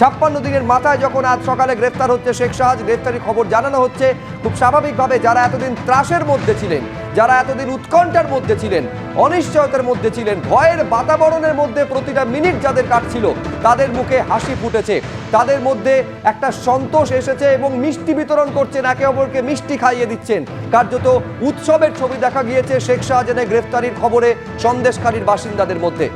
ছাপ্পান্ন দিনের মাথায় যখন আজ সকালে গ্রেফতার হচ্ছে শেখ শাহাজ, গ্রেফতারি খবর জানানো হচ্ছে। খুব স্বাভাবিকভাবে যারা এতদিন ত্রাসের মধ্যে ছিলেন, যারা এতদিন উৎকণ্ঠার মধ্যে ছিলেন, অনিশ্চয়তার মধ্যে ছিলেন, ভয়ের বাতাবরণের মধ্যে প্রতিটা মিনিট যাদের কাটছিল, তাদের মুখে হাসি ফুটেছে। তাদের মধ্যে একটা সন্তোষ এসেছে এবং মিষ্টি বিতরণ করছেন, একে অপরকে মিষ্টি খাইয়ে দিচ্ছেন। কার্যত উৎসবের ছবি দেখা গিয়েছে শেখ শাহজাহানের গ্রেফতারির খবরে সন্দেশকারীর বাসিন্দাদের মধ্যে।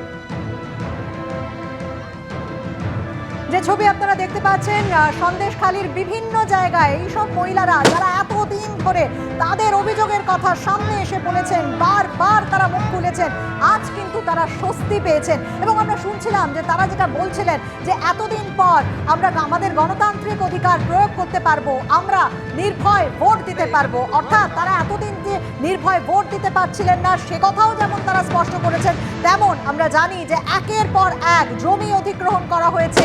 যে ছবি আপনারা দেখতে পাচ্ছেন সন্দেশখালীর বিভিন্ন জায়গায় এইসব মহিলারা যারা এতদিন ধরে তাদের অভিযোগের কথা সামনে এসে বলেছেন। বারবার তারা মুখ খুলেছেন। আজ কিন্তু তারা স্বস্তি পেয়েছেন। এবং আমরা শুনছিলাম যে তারা যেটা বলছিলেন যে এতদিন পর আমরা আমাদের গণতান্ত্রিক অধিকার প্রয়োগ করতে পারব, আমরা নির্ভয় ভোট দিতে পারব। অর্থাৎ তারা এতদিন যে নির্ভয় ভোট দিতে পারছিলেন না, সে কথাও যেমন তারা স্পষ্ট করেছেন, তেমন আমরা জানি যে একের পর এক জমি অধিগ্রহণ করা হয়েছে।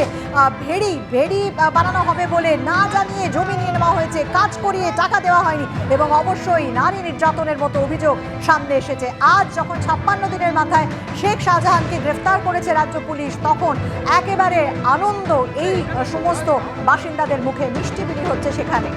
ভেড়ি ভেড়ি বানানো হবে বলে না জানিয়ে জমি নিয়ে নেওয়া হয়েছে। কাজ করিয়ে টাকা দেওয়া হয়নি। এবং অবশ্যই নারী নির্যাতনের মতো অভিযোগ সামনে এসেছে। আজ যখন ছাপ্পান্ন দিনের মাথায় শেখ শাহজাহানকে গ্রেফতার করেছে রাজ্য পুলিশ, তখন একেবারে আনন্দ এই সমস্ত বাসিন্দাদের মুখে মিষ্টি হচ্ছে সেখানে।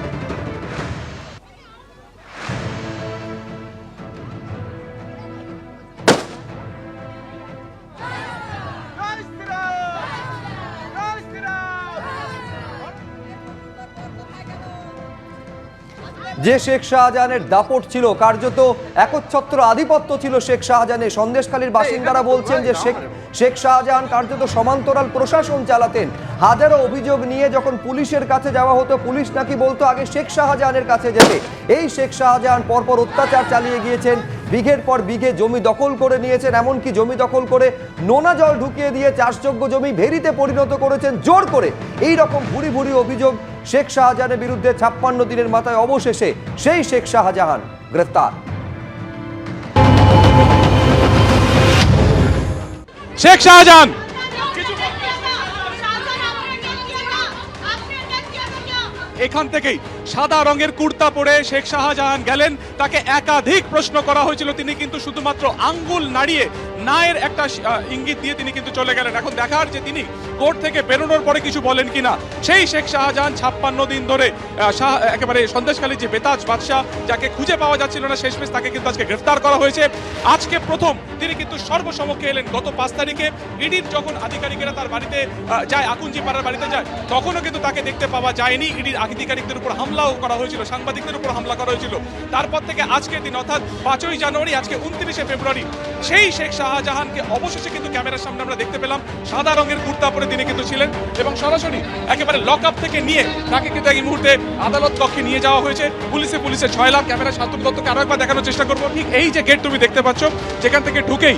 যে শেখ শাহজাহানের দাপট ছিল, কার্যত একচ্ছত্র আধিপত্য ছিল শেখ শাহজাহানের। সন্দেশখালীর বাসিন্দারা বলছেন যে শেখ শেখ শাহজাহান কার্যত সমান্তরাল প্রশাসন চালাতেন। হাজারো অভিযোগ নিয়ে যখন পুলিশের কাছে যাওয়া হতো, পুলিশ নাকি বলতো, আগে শেখ শাহজাহানের কাছে যেতে এই শেখ শাহজাহান পরপর অত্যাচার চালিয়ে গিয়েছেন। বিঘের পর বিঘে জমি দখল করে নিয়েছেন এমনকি জমি দখল করে নোনা জল ঢুকিয়ে দিয়ে চাষযোগ্য জমি ভেরিতে পরিণত করেছেন জোর করে। এই রকম ভুরি ভুরি অভিযোগ শেখ শাহজাহানের বিরুদ্ধে ছাপ্পান্ন দিনের মাথায় অবশেষে সেই শেখ শাহজাহান গ্রেফতার। শেখ শাহজাহান! এখান থেকেই সাদা রঙের কুর্তা পরে শেখ শাহজাহান গেলেন। তাকে একাধিক প্রশ্ন করা হয়েছিল। তিনি কিন্তু শুধুমাত্র আঙ্গুল নাড়িয়ে নায়ের একটা ইঙ্গিত দিয়ে তিনি কিন্তু চলে গেলেন। এখন দেখার যে তিনি কোর্ট থেকে বেরোনোর পরে কিছু বলেন কিনা, সেই শেখ শাহজাহান ছাপ্পান্ন দিন ধরে শাহ, একেবারে সন্দেশখালী যে বেতাজ বাদশাহ, যাকে খুঁজে পাওয়া যাচ্ছিল না শেষমেশ, তাকে কিন্তু আজকে গ্রেফতার করা হয়েছে। আজকে প্রথম তিনি কিন্তু সর্বসমক্ষে এলেন গত পাঁচ তারিখে। ইডির যখন আধিকারিকেরা তার বাড়িতে যায়, আকুঞ্জি পাড়ার বাড়িতে যায়, তখনও কিন্তু তাকে দেখতে পাওয়া যায়নি। ইডির আধিকারিকদের উপর হামলাও করা হয়েছিল, সাংবাদিকদের উপর হামলা করা হয়েছিল। তারপর থেকে আজকের দিন, অর্থাৎ পাঁচই জানুয়ারি, আজকে উনত্রিশে ফেব্রুয়ারি, সেই শেখ শাহজাহানকে অবশেষে কিন্তু ক্যামেরার সামনে আমরা দেখতে পেলাম। সাদা রঙের কুর্তা পরে তিনি কিন্তু ছিলেন এবং সরাসরি একেবারে লক আপ থেকে নিয়ে তাকে কিন্তু এই মুহূর্তে আদালত কক্ষে নিয়ে যাওয়া হয়েছে। পুলিশে পুলিশে ছয় লাখ ক্যামেরা শান্তনু দত্তকে আরও একবার দেখানোর চেষ্টা করব। ঠিক এই যে গেট তুমি দেখতে পাচ্ছ, যেখান থেকে ঢুকেই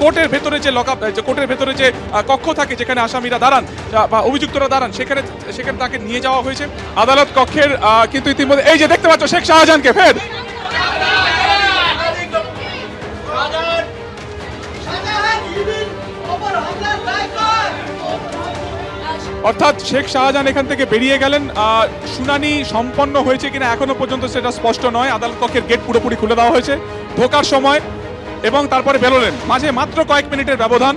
কোর্টের ভেতরে যে লক আপ কোর্টের ভেতরে যে কক্ষ থাকে যেখানে আসামিরা দাঁড়ান বা অভিযুক্তরা দাঁড়ান, সেখানে সেখানে তাকে নিয়ে যাওয়া হয়েছে। আদালত কক্ষের কিন্তু ইতিমধ্যে, এই যে দেখতে পাচ্ছ শেখ শাহজাহানকে, ফের! অর্থাৎ শেখ শাহজাহান এখান থেকে বেরিয়ে গেলেন। শুনানি সম্পন্ন হয়েছে কিনা এখনও পর্যন্ত সেটা স্পষ্ট নয়। আদালত কক্ষের গেট পুরোপুরি খুলে দেওয়া হয়েছে। ঢোকার সময় এবং তারপরে বেরোলেন। মাঝে মাত্র কয়েক মিনিটের ব্যবধান।